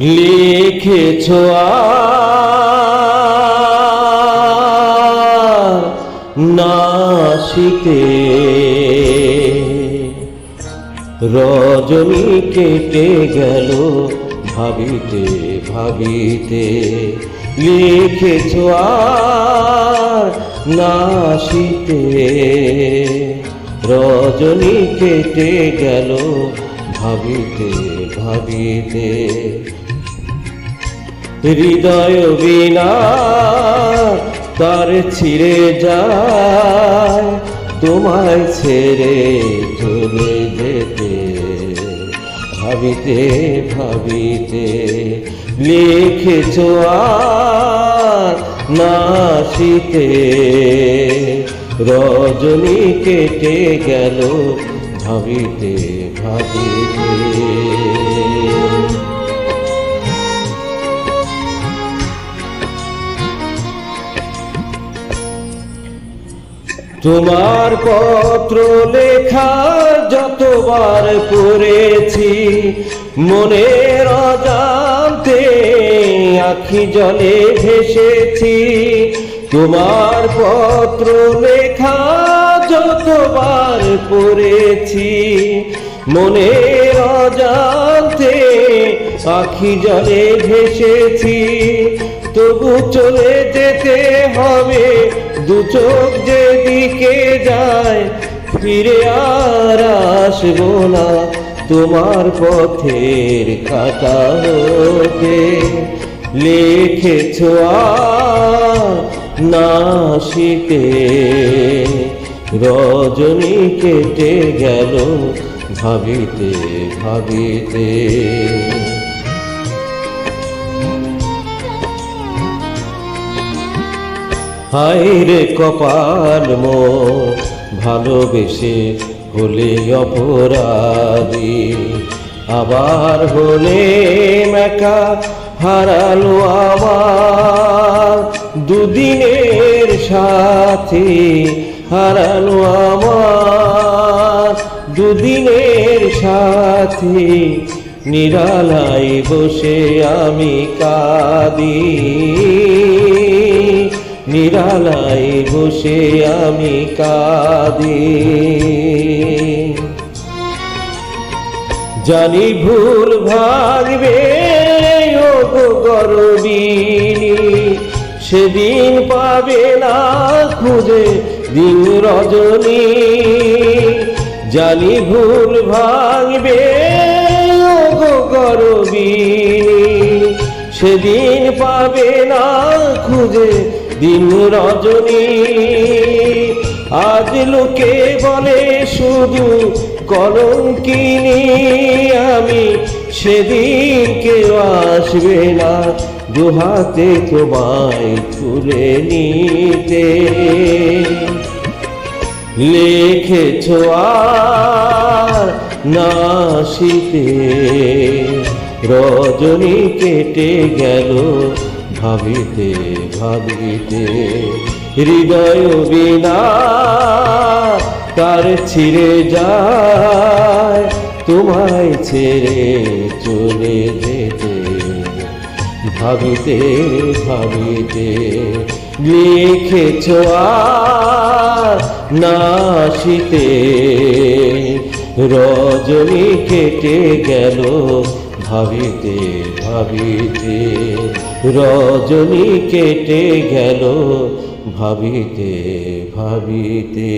লিখেছ নাসিতে। রজনী কেটে গেল ভাবিতে ভাবিতে। লিখেছ আর নাসিতে। রজনী কেটে গেল ভাবিতে ভাবিতে। হৃদয় বিনা তার ছিঁড়ে যায়। তোমায় ছেড়ে চলে যেতে, ভাবিতে ভাবিতে লিখেছ আর নাসিতে রজনী কেটে গেল ভাবিতে ভাবিতে। তোমার পত্র লেখা যতবার পড়েছি, মনের অজান্তে আখি জলে ভেসেছি। তোমার পত্র লেখা যতবার পড়েছি, মনের অজান্তে আখি জলে ভেসেছি। তবু চলে যেতে হবে দু চোখ যেদিকে যায়, ফিরে আর আসব না। তোমার পথের কাটা হতে লিখেছ নাসিতে রজনী কেটে গেল ভাবিতে ভাবিতে। হায়রে কপাল মো, ভালোবেসে হলে অপরাধী। আবার হলে মেকা হারালো আমার দুদিনের সাথে হারালো আমার দুদিনের সাথে নিরালাই বসে আমি কাঁদি। নিরালাই বসে আমি কাঁদি। জানি ভুল গো গরবিনী, সেদিন পাবে না খুঁজে দিন রজনী। জানি ভুল ভাঙবে গরবিনী সেদিন পাবে না খুঁজে দিন রজনী। আজ লোকে বলে শুধু কলঙ্কিনী। আমি সেদিন কেউ আসবে না দুহাতে তোমায় তুলে নিতে। লিখেছ আর নাসিতে রজনী কেটে গেল ভাবিতে ভাবিতে। হৃদয় বিনা তার ছিঁড়ে যায়, তোমায় ছেড়ে চলে যেতে। ভাবিতে ভাবিতে লিখেছ নাসিতে রজনী কেটে গেল ভাবিতে ভাবিতে রজনী কেটে গেল ভাবিতে ভাবিতে।